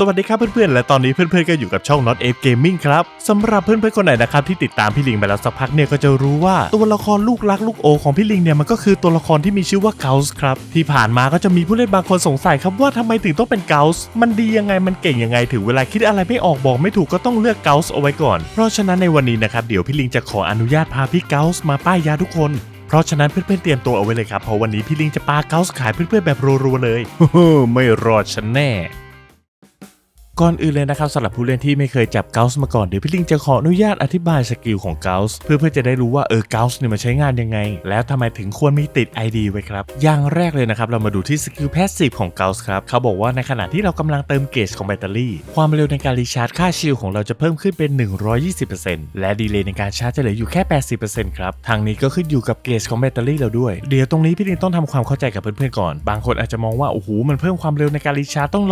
สวัสดีครับเพื่อนๆ และตอนนี้เพื่อนๆ ก็อยู่กับช่อง Not Ape Gaming ครับสำหรับเพื่อนๆ คนไหนนะครับที่ติดตามพี่ลิงไปแล้วสักพักเนี่ยก็จะรู้ว่าตัวละครลูกรักลูกโอของพี่ลิงเนี่ยมันก็คือตัวละครที่มีชื่อว่าเกลส์ครับที่ผ่านมาก็จะมีผู้เล่นบางคนสงสัยครับว่าทำไมถึงต้องเป็นเกลส์มันดียังไงมันเก่งยังไงถึงเวลาคิดอะไรไม่ออกบอกไม่ถูกก็ต้องเลือกเกลส์เอาไว้ก่อน เพราะฉะนั้นในวันนี้นะครับเดี๋ยวพี่ลิงจะขออนุญาตพาพี่เกลส์มาป้ายยาทุกคนเพราะฉะนั้นเพื่อนๆเตรียมตัวเอาไว้เลยครับเพราะวันนี้พี่ลิงจะปาเกาส์ขายเพื่อนๆแบบรัวๆเลยไม่รอดฉันแน่ ก่อนอื่นเลยนะครับสำหรับผู้เล่นที่ไม่เคยจับเกาส์มาก่อนเดี๋ยวพี่ลิงจะขออนุญาตอธิบายสกิลของเกาส์เพื่อเพื่อจะได้รู้ว่าเออเกาส์เนี่ยมันใช้งานยังไง แล้วทำไมถึงควรมีติด ID ไว้ครับ อย่างแรกเลยนะครับเรามาดูที่สกิลแพสซีฟของเกาส์ครับเขาบอกว่าในขณะที่เรากำลังเติมเกจของแบตเตอรี่ ความเร็วในการรีชาร์จค่าชิลของเราจะเพิ่มขึ้นเป็น 120%และดีเลย์ในการชาร์จจะเหลืออยู่แค่ 80%ครับทางนี้ก็ขึ้นอยู่กับเกจของแบตเตอรี่เราด้วยเดี๋ยวตรงนี้พี่ลิงต้องทำความเข้าใจกับเพื่อนๆก่อน บางคนอาจจะมองว่าโอ้โหมันเพิ่มความเร็วในการรีชาร์จต้อง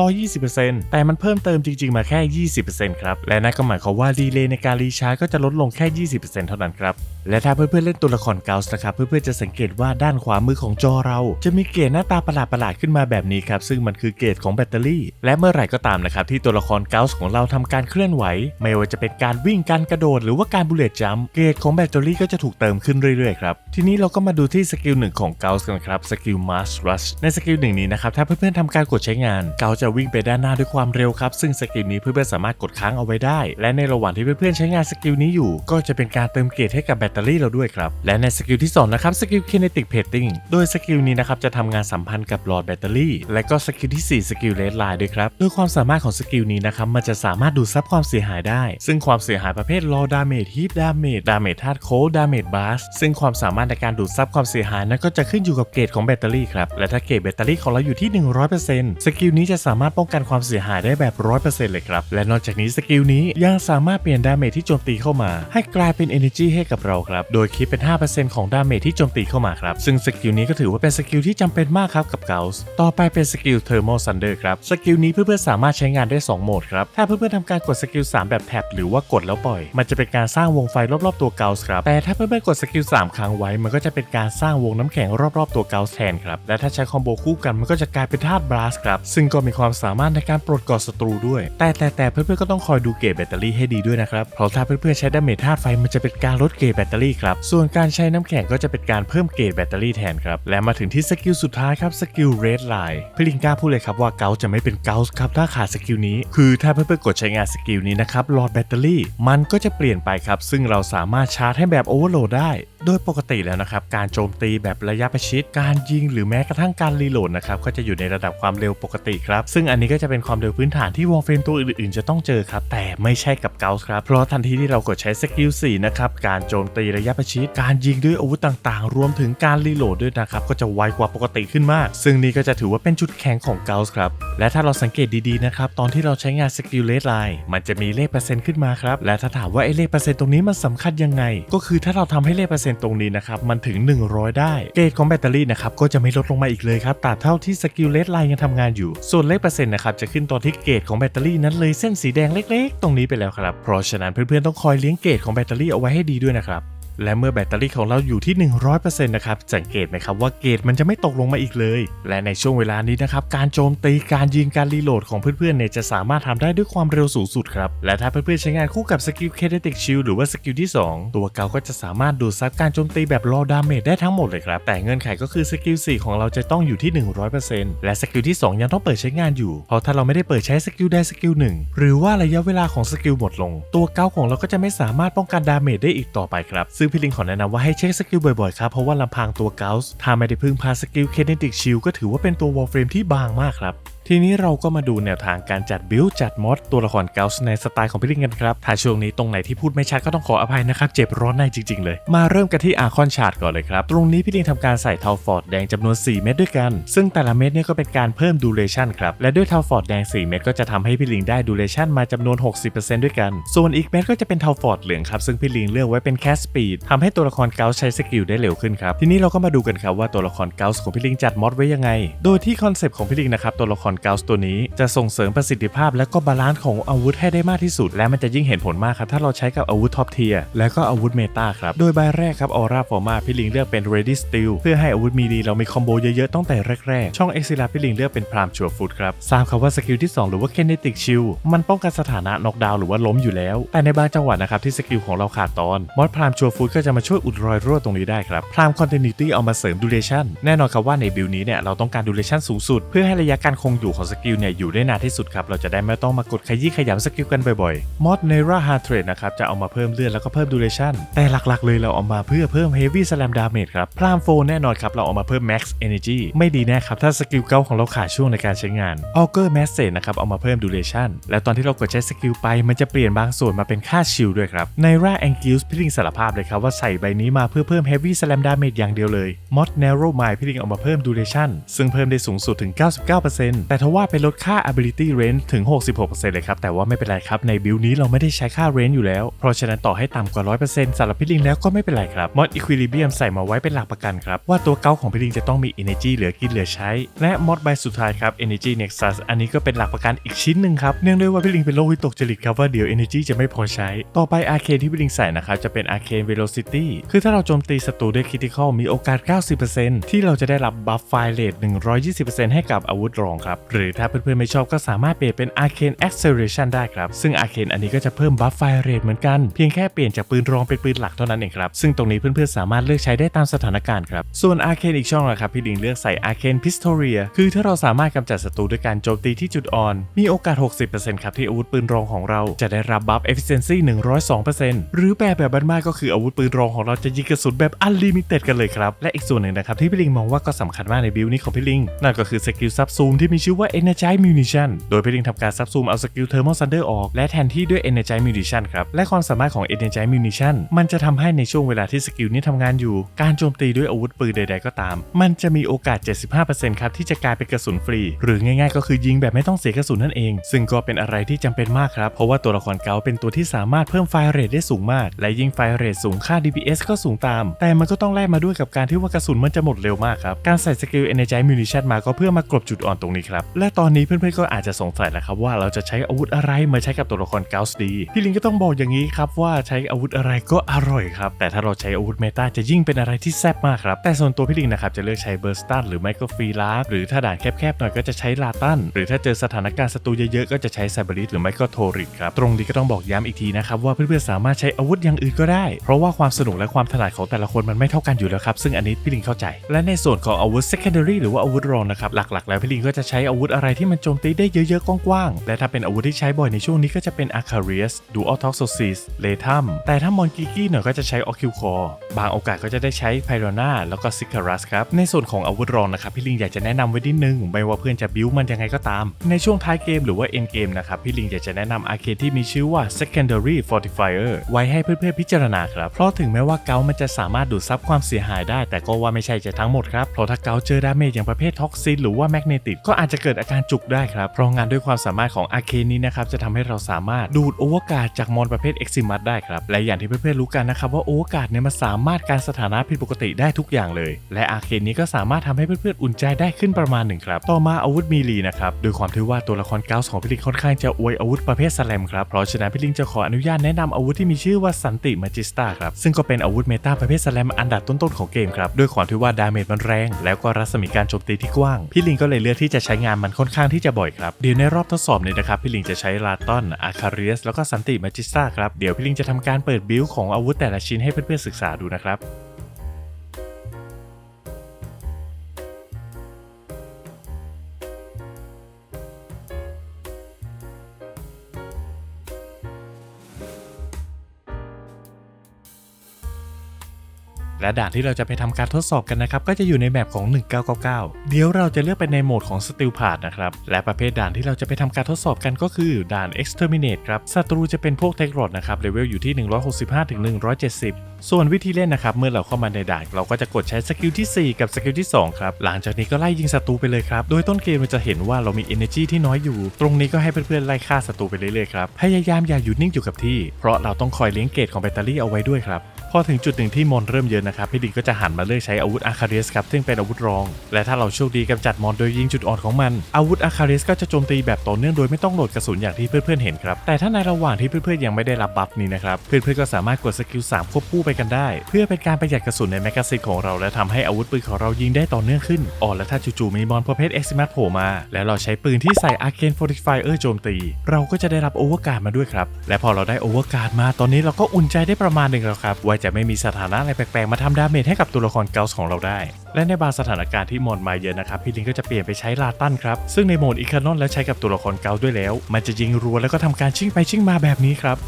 120%แต่มันเพิ่มเติมมจริง ๆ มาแค่ 20%ครับ และนั่นก็หมายความว่าดีเลย์ในการรีชาร์จก็จะลดลงแค่ 20%เท่านั้นครับ และถ้าเพื่อนๆเล่นตัวละครเกาส์นะครับ เพื่อนๆจะสังเกตว่าด้านขวามือของจอเรา จะมีเกจหน้าตาประหลาดๆขึ้นมาแบบนี้ครับ ซึ่งมันคือเกจของแบตเตอรี่ และเมื่อไหร่ก็ตามนะครับที่ตัวละครเกาส์ของเราทำการเคลื่อนไหว ไม่ว่าจะเป็นการวิ่งการกระโดด หรือว่าการบุลเลตจัมเกจของแบตเตอรี่ก็จะถูกเติมขึ้นเรื่อยๆครับทีนี้เราก็มาดูที่สกิลหนึ่งของเกาส์กันครับสกิลมาสรัชในสกิลหนึ่งนี้นะครับถ้าเพื่อนๆทำการกดใช้งานเกาจะวิ่งไปด้านหน้าด้วยความเร็วครับซงสกิลนี้เพื่อนๆสามารถกดค้างเอาไว้ได้ และในระหว่างที่เพื่อนๆใช้งานสกิลนี้อยู่ ก็จะเป็นการเติมเกจให้กับแบตเตอรี่เราด้วยครับ และในสกิลที่สองนะครับสกิล kinetic plating โดยสกิลนี้นะครับจะทำงานสัมพันธ์กับหลอดแบตเตอรี่ และก็สกิลที่4สกิล red line ด้วยครับโดยความสามารถของสกิลนี้นะครับมันจะสามารถดูดซับความเสียหายได้ ซึ่งความเสียหายประเภท raw damage heat damage damage ธาตุโค damage blast ซึ่งความสามารถในการดูดซับความเสียหายนั้นก็จะขึ้นอยู่กับเกรดของแบตเตอรี่ครับและถ้าเกรดแบตเตอรี่ของเราอยู่ที่ 100%สกิลนี้จะสามารถป้องกันความเสียหายได้แบบ100%เลยครับ และนอกจากนี้สกิลนี้ยังสามารถเปลี่ยนดาเมจที่โจมตีเข้ามา ให้กลายเป็น energy ให้กับเราครับ โดยคิดเป็น 5%ของดาเมจที่โจมตีเข้ามาครับ ซึ่งสกิลนี้ก็ถือว่าเป็นสกิลที่จำเป็นมากครับกับเกาส์ต่อไปเป็นสกิล thermal thunder ครับ สกิลนี้เพื่อนๆสามารถใช้งานได้ 2 โหมดครับ ถ้าเพื่อนๆทำการกดสกิล 3 แบบแท็บหรือว่ากดแล้วปล่อย มันจะเป็นการสร้างวงไฟรอบๆตัวเกาส์ครับ แต่ถ้าเพื่อนๆกดสกิล 3 ครั้งไว้ มันก็จะเป็นการสร้างวงน้ำแข็งรอบๆตัวเกาส์แทนครับ และถ้าใช้คอมโบคู่กันมันก็จะกลายเป็นธาตุบลัสครับ ซึ่งก็มีความสามารถในการปลดกาะศัตรูด้วย แต่แต่แต่เพื่อนๆก็ต้องคอยดูเกจแบตเตอรี่ให้ดีด้วยนะครับ เพราะถ้าเพื่อนๆใช้ดาเมจธาตุไฟมันจะเป็นการลดเกจแบตเตอรี่ครับ ส่วนการใช้น้ำแข็งก็จะเป็นการเพิ่มเกจแบตเตอรี่แทนครับ และมาถึงที่สกิลสุดท้ายครับสกิลเรดไลน์พี่ลิงกล้าพูดเลยครับว่าเกาจะไม่เป็นเกาครับถ้าขาดสกิลนี้ คือถ้าเพื่อนๆกดใช้งานสกิลนี้นะครับหลอดแบตเตอรี่ มันก็จะเปลี่ยนไปครับ ซึ่งเราสามารถชาร์จให้แบบโอเวอร์โหลดได้โดยปกติแล้วนะครับ การโจมตีแบบระยะประชิด การยิงหรือแม้กระทั่งการรีโหลดนะครับ ก็จะอยู่ในระดับความเร็วปกติครับ ซึ่งอันนี้ก็จะเป็นความเร็วพื้นฐานที่วอลเฟนตัวอื่นๆ จะต้องเจอครับ แต่ไม่ใช่กับเกาส์ครับ เพราะทันทีที่เรากดใช้สกิล4นะครับ การโจมตีระยะประชิด การยิงด้วยอาวุธต่างๆ รวมถึงการรีโหลดด้วยนะครับ ก็จะไวกว่าปกติขึ้นมาก ซึ่งนี่ก็จะถือว่าเป็นจุดแข็งของเกาส์ครับ และถ้าเราสังเกตดีๆ นะครับ ตอนที่เราใช้งานสกิลเลดไลน์มันจะมีเลขเปอร์เซ็นต์ขึ้นมาครับ และถ้าถามว่าไอ้เลขเปอร์เซ็นต์ตรงนี้มันสำคัญยังไง ก็คือถ้าเราทำให้เลขเปอร์เซ็นต์ตรงนี้นะครับ มันถึง 100 ได้ เกรดของแบตเตอรี่นะครับ ก็จะไม่ลดลงมาอีกเลยครับตราบเท่าที่สกิลเลสไลน์ยังทำงานอยู่ ส่วนเลขเปอร์เซ็นต์นะครับ จะขึ้นตอนที่เกรดของแบตเตอรี่นั้นเลยเส้นสีแดงเล็ก ๆ ตรงนี้ไปแล้วครับ เพราะฉะนั้นเพื่อนๆต้องคอยเลี้ยงเกรดของแบตเตอรี่เอาไว้ให้ดีด้วยนะครับ และเมื่อแบตเตอรี่ของเราอยู่ที่ 100%นะครับสังเกตไหมครับว่าเกรดมันจะไม่ตกลงมาอีกเลย และในช่วงเวลานี้นะครับการโจมตีการยิงการรีโหลดของเพื่อนๆเนี่ยจะสามารถทำได้ด้วยความเร็วสูงสุดครับ และถ้าเพื่อนๆใช้งานคู่กับสกิล kinetic shield หรือว่าสกิลที่ 2 ตัวเกาก็จะสามารถดูดซับการโจมตีแบบรอดาเมจได้ทั้งหมดเลยครับ แต่เงื่อนไขก็คือสกิล4ของเราจะต้องอยู่ที่ 100%และสกิลที่ 2 ยังต้องเปิดใช้งานอยู่ เพราะถ้าเราไม่ได้เปิดใช้สกิลใดสกิลหนึ่งหรือว่าระยะเวลาของสกิลหมดลง ตัวเกาของเราก็จะไม่สามารถป้องกันดาเมจได้อีกต่อไปครับซึ่งพี่ลิงขอแนะนำว่าให้เช็คสกิลบ่อยๆครับ เพราะว่าลำพังตัวเกาส์ถ้าไม่ได้พึ่งพาสกิล kinetic shield ก็ถือว่าเป็นตัววอลเฟรมที่บางมากครับ ทีนี้เราก็มาดูแนวทางการจัดบิลจัดมอดตัวละครเกาส์ในสไตล์ของพี่ลิงกันครับ ถ้าช่วงนี้ตรงไหนที่พูดไม่ชัดก็ต้องขออภัยนะครับ เจ็บร้อนในจริง ๆ เลย มาเริ่มกันที่อาคอนชาร์ดก่อนเลยครับ ตรงนี้พี่ลิงทำการใส่เทาฟอร์ดแดงจำนวน 4 เม็ดด้วยกัน ซึ่งแต่ละเม็ดเนี่ยก็เป็นการเพิ่มดูเรชันครับ และด้วยเทาฟอร์ดแดง 4 เม็ดก็จะทำให้พี่ลิงได้ดูเรชันมาจำนวน 60%ด้วยกัน ส่วนอีกเม็ดก็จะเป็นเทาฟอร์ดเหลืองครับซึ่งพี่ลิงเลือกไว้เป็นแคสสปีดทำให้ตัวละครเกาส์ใช้สกิลได้เร็วขึ้นครับทีนี้เราก็มาดูกันครับว่าตัวละครเกาส์ของพี่ลิงจัดมอดไว้ยังไง โดยที่คอนเซปต์ของพี่ลิงนะครับตัวละครเกลส์ตัวนี้จะส่งเสริมประสิทธิภาพและก็บาลานซ์ของอาวุธให้ได้มากที่สุด และมันจะยิ่งเห็นผลมากครับ ถ้าเราใช้กับอาวุธท็อปเทียร์และก็อาวุธเมตาครับ โดยใบแรกครับออร่าฟอร์มาพี่ลิงเลือกเป็น Ready Steel เพื่อให้อาวุธมีดีเรามีคอมโบเยอะๆตั้งแต่แรกๆช่องเอ็กซิลาพี่ลิงเลือกเป็นพรามชัวฟุตครับทราบครับว่าสกิลที่ 2 หรือว่า Kinetic Shield มันป้องกันสถานะน็อกดาวน์หรือว่าล้มอยู่แล้ว แต่ในบางจังหวะนะครับที่สกิลของเราขาดตอนมอดพรามชัวฟุตก็จะมาช่วยอุดรอยรั่วตรงนี้ได้ครับพรามคอนติเนียตี้เอามาเสริมดูเรชั่นแน่นอนครับว่าในบิลนี้เนี่ยเราต้องการดูเรชั่นสูงสุด เพื่อให้ระยะการคงอยููของสกิลเนี่ยอยู่ได้นานที่สุดครับ เราจะได้ไม่ต้องมากดขยี้ขยำสกิลกันบ่อยๆ มอดเนราฮาร์เทรดนะครับจะเอามาเพิ่มเลือดแล้วก็เพิ่มดูเรชั่น แต่หลักๆเลยเราเอามาเพื่อเพิ่มเฮฟวี่สแลมดาเมจครับพรามโฟแน่นอนครับเราเอามาเพิ่มแม็กซ์เอเนจีไม่ดีแน่ครับถ้าสกิลเก้าของเราขาดช่วงในการใช้งานออเกอร์แมสเซจนะครับเอามาเพิ่มดูเรชั่นและตอนที่เรากดใช้สกิลไปมันจะเปลี่ยนบางส่วนมาเป็นค่าชิลด้วยครับในราแองกิลส์พี่ลิงสารภาพเลยครับว่าใส่ใบนี้มาเพื่อเพิ่มเฮฟวี่สแลมดาเมจอย่างเดียวเลยมอดเนโรไมพี่ลิงเอามาเพิ่มดูเรชั่นซึ่งเพิ่มได้สูงสุดถึง 99%แต่ทว่าไปลดค่า ability range ถึง 66%เลยครับ แต่ว่าไม่เป็นไรครับ ในบิลนี้เราไม่ได้ใช้ค่า range อยู่แล้ว เพราะฉะนั้นต่อให้ต่ำกว่า 100%สำหรับพี่ลิงแล้วก็ไม่เป็นไรครับมอด equilibrium ใส่มาไว้เป็นหลักประกันครับ ว่าตัวเก้าของพี่ลิงจะต้องมี energy เหลือกินเหลือใช้ และมอดใบสุดท้ายครับ energy nexus อันนี้ก็เป็นหลักประกันอีกชิ้นหนึ่งครับ เนื่องด้วยว่าพี่ลิงเป็นโรควิตกจริตครับว่าเดี๋ยว energy จะไม่พอใช้ ต่อไป arcane ที่พี่ลิงใส่นะครับจะเป็น arcane velocity คือถ้าเราโจมตีศัตรูด้วย critical มีโอกาส 90%ที่เราจะได้รับ buff fire rate 120%ให้กับอาวุธรองครับหรือถ้าเพื่อนๆไม่ชอบก็สามารถเปลี่ยนเป็น arcane acceleration ได้ครับ ซึ่ง arcane อันนี้ก็จะเพิ่ม buff fire rate เหมือนกัน เพียงแค่เปลี่ยนจากปืนรองเป็นปืนหลักเท่านั้นเองครับ ซึ่งตรงนี้เพื่อนๆสามารถเลือกใช้ได้ตามสถานการณ์ครับ ส่วน arcane อีกช่องนะครับพี่ลิงเลือกใส่ arcane pistoria คือถ้าเราสามารถกำจัดศัตรูด้วยการโจมตีที่จุดอ่อน มีโอกาส 60%ครับที่อาวุธปืนรองของเราจะได้รับ buff efficiency 102%หรือแปลแบบบ้านๆก็คืออาวุธปืนรองของเราจะยิงกระสุนแบบ unlimited กันเลยครับและอีกส่วนหนึ่งนะครับที่พี่ลิงมองว่าก็สำคัญมากในบิลนี้ของพี่ลิงนั่นก็คือสกิลซับซูมที่มีชื่อว่า Energize Munition โดยพี่ลิงทำการซับซูมเอาสกิล Thermal Thunder ออก และแทนที่ด้วย Energize Munition ครับ และความสามารถของ Energize Munition มันจะทำให้ในช่วงเวลาที่สกิลนี้ทำงานอยู่ การโจมตีด้วยอาวุธปืนใด ๆ ก็ตาม มันจะมีโอกาส 75%ครับที่จะกลายเป็นกระสุนฟรี หรือง่ายๆ ก็คือยิงแบบไม่ต้องเสียกระสุนนั่นเอง ซึ่งก็เป็นอะไรที่จำเป็นมากครับ เพราะว่าตัวละครเกาเป็นตัวที่สามารถเพิ่มไฟเรทได้สูงมาก และยิ่งไฟเรทสูงค่า DPS ก็สูงตาม แต่มันก็ต้องแลกมาด้วยกับการที่ว่ากระสุนมันจะหมดเร็วมากครับ การใส่สกิล Energize Munition มาก็เพื่อมากลบจุดอ่อนตรงนี้ครับและตอนนี้เพื่อนๆก็อาจจะสงสัยแล้วครับว่าเราจะใช้อาวุธอะไรมาใช้กับตัวละครเกาส์ดีพี่ลิงก็ต้องบอกอย่างนี้ครับว่าใช้อาวุธอะไรก็อร่อยครับ แต่ถ้าเราใช้อาวุธเมตาจะยิ่งเป็นอะไรที่แซ่บมากครับ แต่ส่วนตัวพี่ลิงนะครับจะเลือกใช้เบอร์สตันหรือไม่ก็ฟรีลาร์หรือถ้าด่านแคบๆหน่อยก็จะใช้ลาตันหรือถ้าเจอสถานการณ์ศัตรูเยอะๆก็จะใช้ไซเบริสหรือไม่ก็โทริกครับตรงนี้ก็ต้องบอกย้ำอีกทีนะครับว่าเพื่อนๆสามารถใช้อาวุธอย่างอื่นก็ได้ เพราะว่าความสนุกและความถนัดของแต่ละคนมันไม่เท่ากันอยู่แล้วครับซึ่งอันนี้พี่ลิงเข้าใจ และในส่วนของอาวุธ secondary หรือว่าอาวุธรองนะครับหลักๆ แล้วพี่ลิงก็จะใช้อาวุธอะไรที่มันโจมตีได้เยอะๆกว้างๆ และถ้าเป็นอาวุธที่ใช้บ่อยในช่วงนี้ก็จะเป็น a c a r i u s Dual Toxosis l e t u m แต่ถ้ามอนกิกี้หน่อยก็จะใช้ o c u c o r บางโอกาสก็จะได้ใช้ p y r o n a แล้วก็ s i c a r u s ครับ ในส่วนของอาวุธรองนะครับพี่ลิงอยากจะแนะนำไว้นิดนึงไม่ว่าเพื่อนจะบิวมันยังไงก็ตาม ในช่วงท้ายเกมหรือว่า end game นะครับพี่ลิงอยากจะแนะนำอาเคที่มีชื่อว่า secondary fortifier ไว้ให้เพื่อนๆพิจารณาครับเพราะถึงแม้ว่าเกามันจะสามารถดูดซับความเสียหายได้ แต่ก็ว่าไม่ใช่จะทั้งหมดครับเพราะถ้าเกาเจอดาเมจอย่างประเภทท็อกซินหรือว่าแมกเนติกก็อาจจะเกิดอาการจุกได้ครับเพราะงานด้วยความสามารถของอาเคนนี้นะครับจะทำให้เราสามารถดูดโอเวอร์การ์ดจากมอนประเภทเอ็กซิมัสได้ครับและอย่างที่เพื่อนๆรู้กันนะครับว่าโอเวอร์การ์ดเนี่ยมันสามารถการสถานะผิดปกติได้ทุกอย่างเลย และอาเคนนี้ก็สามารถทำให้เพื่อนๆอุ่นใจได้ขึ้นประมาณหนึ่งครับต่อมาอาวุธมีลีนะครับโดยความที่ว่าตัวละครเกาส์ของพี่ลิงค่อนข้างจะอวยอาวุธประเภทสแลมครับเพราะฉะนั้นพี่ลิงจะขออนุญาตแนะนำอาวุธที่มีชื่อว่าสันติมาจิสตาครับซึ่งก็เป็นอาวุธเมตาประเภทสแลมอันดับต้นๆของเกมครับด้วยความที่ว่าดาเมจมันแรง แล้วก็รัศมีการโจมตีที่กว้างพี่ลิงก็เลยเลือกที่จะใช้งงานมันค่อนข้างที่จะบ่อยครับ เดี๋ยวในรอบทดสอบนี้นะครับพี่ลิงจะใช้ลาตอนอาคาเรียสแล้วก็สันติมาจิสซาครับ เดี๋ยวพี่ลิงจะทำการเปิดบิลของอาวุธแต่ละชิ้นให้เพื่อนๆศึกษาดูนะครับ และด่านที่เราจะไปทำการทดสอบกันนะครับก็จะอยู่ในแบบของ 1999 เดี๋ยวเราจะเลือกไปในโหมดของ Steel p a t นะครับและประเภทด่านที่เราจะไปทำการทดสอบกันก็คือด่าน Exterminate ครับศัตรูจะเป็นพวกเทคโรดนะครับเลเวลอยู่ที่ 165-170 ส่วนวิธีเล่นนะครับเมื่อเราเข้ามาในด่านเราก็จะกดใช้สกิลที่ 4 กับสกิลที่2ครับหลังจากนี้ก็ไล่ยิงศัตรูไปเลยครับโดยต้นเกมเราจะเห็นว่าเรามี energy ที่น้อยอยู่ ตรงนี้ก็ให้เพื่อนๆไล่ฆ่าศัตรูไปเรื่อยๆครับพยายามอย่าหยุดนิ่งอยู่กับที่ เพราะเราต้องคอยเลี้ยงเกรดของแบตเตอรี่เอาไว้ด้วยครับ พอถึงจุดหนึ่งที่มอนเริ่มเยอะนะครับพี่ลิงก็จะหันมาเลือกใช้อาวุธอาคาเรียสครับซึ่งเป็นอาวุธรอง และถ้าเราโชคดีกำจัดมอนโดยยิงจุดอ่อนของมัน อาวุธอาคาเรียสก็จะโจมตีแบบต่อเนื่องโดยไม่ต้องโหลดกระสุนอย่างที่เพื่อนๆเห็นครับแต่ถ้าในระหว่างที่เพื่อนๆยังไม่ได้รับบัฟนี้นะครับเพื่อนๆก็สามารถกดสกิล3ควบคู่ไปกันได้ เพื่อเป็นการประหยัดกระสุนในแมกกาซีนของเรา และทำให้อาวุธปืนของเรายิงได้ต่อเนื่องขึ้นอ๋อและถ้าจู่ๆมีมอนประเภทเอ็กซิมัสโผล่มา แล้วเราใช้ปืนที่ใส่อาร์เคนฟร์ติฟายเออร์โจมตี เราก็จะได้รับโอเวอร์การ์ดมาด้วยครับและพอเราได้โอเวอร์การ์ดมาตอนนี้เราก็อุ่นใจได้ประมาณหนึ่งแล้วครับว่าจะไม่มีสถานะอะไรแปลกๆ มาทำดาเมจให้กับตัวละครเกาส์ของเราได้ และในบางสถานการณ์ที่มอนมาเยอะนะครับ พี่ลิงก็จะเปลี่ยนไปใช้ลาตันครับ ซึ่งในโหมดอีคานอนและใช้กับตัวละครเกาด้วยแล้ว มันจะยิงรัวแล้วก็ทำการชิ่งไปชิ่งมาแบบนี้ครับ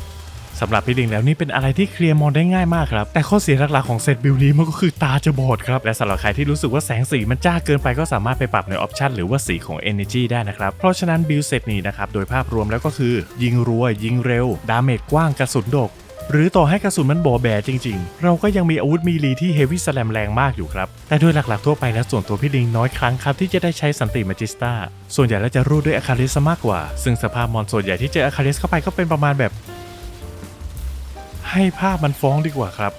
สำหรับพี่ลิงแล้วนี่เป็นอะไรที่เคลียร์มอนได้ง่ายมากครับ แต่ข้อเสียหลักๆของเซตบิลนี้มันก็คือตาจะบอดครับ และสำหรับใครที่รู้สึกว่าแสงสีมันจ้าเกินไปก็สามารถไปปรับในออปชันหรือว่าสีของ Energy ได้นะครับ เพราะฉะนั้นบิลเซตนี้นะครับ โดยภาพรวมแล้วก็คือ ยิงรัว ยิงเร็ว ดาเมจกว้างกระสุนดก หรือต่อให้กระสุนมันบอแบจริง ๆ เราก็ยังมีอาวุธมีลีที่เฮฟวี่สแลมแรงมากอยู่ครับ แต่โดยหลักๆทั่วไปแล้วส่วนตัวพี่ลิงน้อยครั้งครับที่จะได้ใช้สันติมาจิสตาส่วนใหญ่แล้วจะรูดด้วยอะคาริสมากกว่า ซึ่งสภาพมอนส่วนใหญ่ที่เจออะคาริสเข้าไปก็เป็นประมาณแบบ ให้ภาพมันฟ้องดีกว่าครับ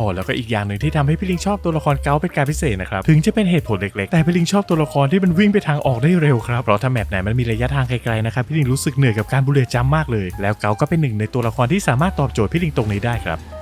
อ๋อแล้วก็อีกอย่างหนึ่งที่ทำให้พี่ลิงชอบตัวละครเกาเป็นการพิเศษนะครับถึงจะเป็นเหตุผลเล็กๆ แต่พี่ลิงชอบตัวละครที่มันวิ่งไปทางออกได้เร็วครับเพราะถ้าแมปไหนมันมีระยะทางไกลๆนะครับพี่ลิงรู้สึกเหนื่อยกับการบุเรจัมมากเลย แล้วเกาก็เป็นหนึ่งในตัวละครที่สามารถตอบโจทย์พี่ลิงตรงนี้ได้ครับ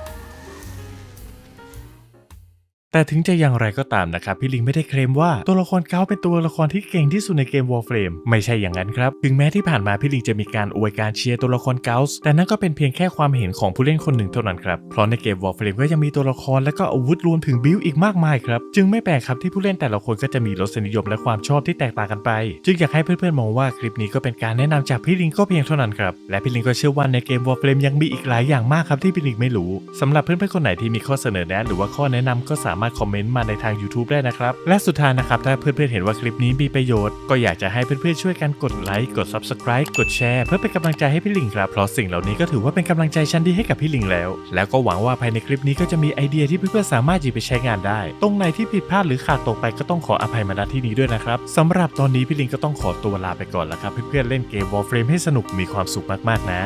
แต่ถึงจะอย่างไรก็ตามนะครับ พี่ลิงไม่ได้เคลมว่าตัวละครเกาเป็นตัวละครที่เก่งที่สุดในเกม Warframe ไม่ใช่อย่างนั้นครับ ถึงแม้ที่ผ่านมาพี่ลิงจะมีการอวยการเชียร์ตัวละครเกาส์แต่นั่นก็เป็นเพียงแค่ความเห็นของผู้เล่นคนหนึ่งเท่านั้นครับ เพราะในเกม Warframe ก็ยังมีตัวละครและก็อาวุธรวมถึงบิลอีกมากมายครับ จึงไม่แปลกครับที่ผู้เล่นแต่ละคนก็จะมีรสนิยมและความชอบที่แตกต่างกันไป จึงอยากให้เพื่อนๆมองว่าคลิปนี้ก็เป็นการแนะนำจากพี่ลิงก็เพียงเท่านั้นครับ และพี่ลิงก็เชื่อว่าในเกม Warframe ยังมีอีกหลายอย่างมากครับที่พี่ลิงไม่รู้สำหรับเพื่อนๆคนไหนที่มีข้อเสนอแนะหรือว่าข้อแนะนำก็สามารถคอมเมนต์มาในทาง YouTube ได้นะครับ และสุดท้ายนะครับ ถ้าเพื่อนๆเห็นว่าคลิปนี้มีประโยชน์ ก็อยากจะให้เพื่อนๆช่วยกันกดไลค์กด Subscribe กดแชร์เพื่อเป็นกำลังใจให้พี่ลิงครับเพราะสิ่งเหล่านี้ก็ถือว่าเป็นกำลังใจชั้นดีให้กับพี่ลิงแล้ว แล้วก็หวังว่าภายในคลิปนี้ก็จะมีไอเดียที่เพื่อนๆสามารถหยิบไปใช้งานได้ ตรงไหนที่ผิดพลาดหรือขาดตกไปก็ต้องขออภัยมาณที่นี้ด้วยนะครับสำหรับตอนนี้พี่ลิงก็ต้องขอตัวลาไปก่อนแล้วครับเพื่อนๆเล่นเกม Warframe ให้สนุกมีความสุขมากๆนะ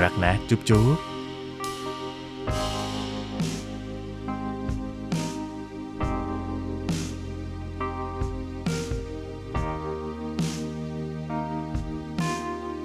รักนะ จุ๊บจุ๊บ